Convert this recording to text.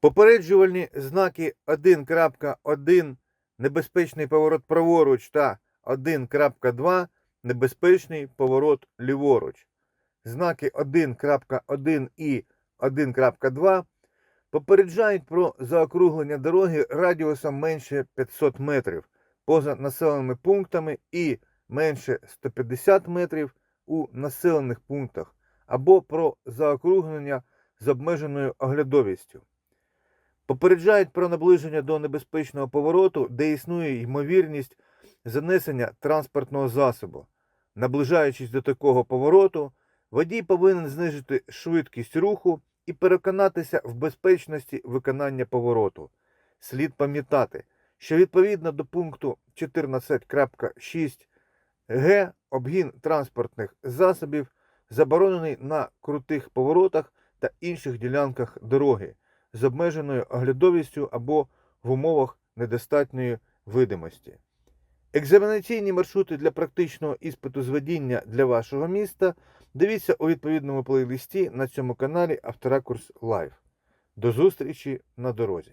Попереджувальні знаки 1.1 небезпечний поворот праворуч та 1.2 небезпечний поворот ліворуч. Знаки 1.1 і 1.2 попереджають про заокруглення дороги радіусом менше 500 метрів поза населеними пунктами і менше 150 метрів у населених пунктах або про заокруглення з обмеженою оглядовістю. Попереджають про наближення до небезпечного повороту, де існує ймовірність занесення транспортного засобу. Наближаючись до такого повороту, водій повинен знизити швидкість руху і переконатися в безпечності виконання повороту. Слід пам'ятати, що відповідно до пункту 14.6 Г обгін транспортних засобів заборонений на крутих поворотах та інших ділянках дороги з обмеженою оглядовістю або в умовах недостатньої видимості. Екзаменаційні маршрути для практичного іспиту з водіння для вашого міста дивіться у відповідному плейлисті на цьому каналі Авторакурс Лайв. До зустрічі на дорозі!